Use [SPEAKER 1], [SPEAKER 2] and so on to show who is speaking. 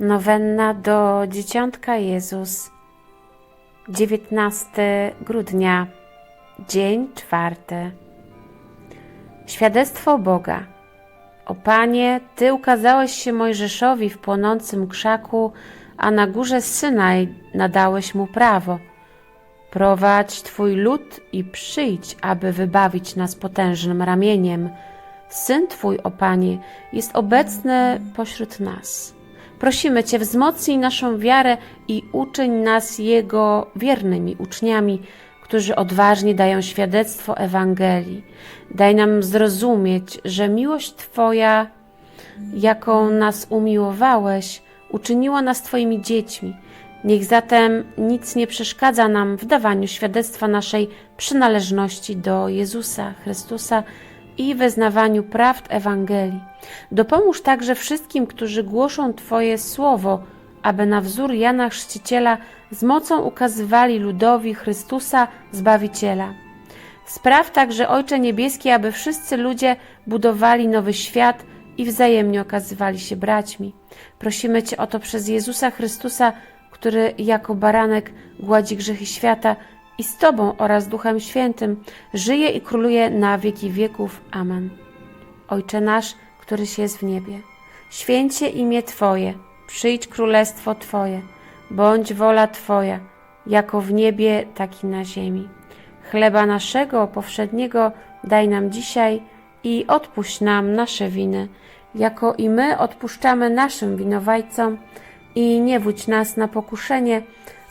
[SPEAKER 1] Nowenna do Dzieciątka Jezus. 19 grudnia, dzień czwarty. Świadectwo Boga. O Panie, Ty ukazałeś się Mojżeszowi w płonącym krzaku, a na górze Synaj nadałeś mu prawo. Prowadź Twój lud i przyjdź, aby wybawić nas potężnym ramieniem. Syn Twój, o Panie, jest obecny pośród nas. Prosimy Cię, wzmocnij naszą wiarę i uczyń nas Jego wiernymi uczniami, którzy odważnie dają świadectwo Ewangelii. Daj nam zrozumieć, że miłość Twoja, jaką nas umiłowałeś, uczyniła nas Twoimi dziećmi. Niech zatem nic nie przeszkadza nam w dawaniu świadectwa naszej przynależności do Jezusa Chrystusa i wyznawaniu prawd Ewangelii. Dopomóż także wszystkim, którzy głoszą Twoje słowo, aby na wzór Jana Chrzciciela z mocą ukazywali ludowi Chrystusa Zbawiciela. Spraw także, Ojcze Niebieski, aby wszyscy ludzie budowali nowy świat i wzajemnie okazywali się braćmi. Prosimy Cię o to przez Jezusa Chrystusa, który jako baranek gładzi grzechy świata i z Tobą oraz Duchem Świętym żyje i króluje na wieki wieków. Amen. Ojcze nasz, któryś jest w niebie, święcie imię Twoje, przyjdź królestwo Twoje, bądź wola Twoja, jako w niebie, tak i na ziemi. Chleba naszego powszedniego daj nam dzisiaj i odpuść nam nasze winy, jako i my odpuszczamy naszym winowajcom i nie wódź nas na pokuszenie,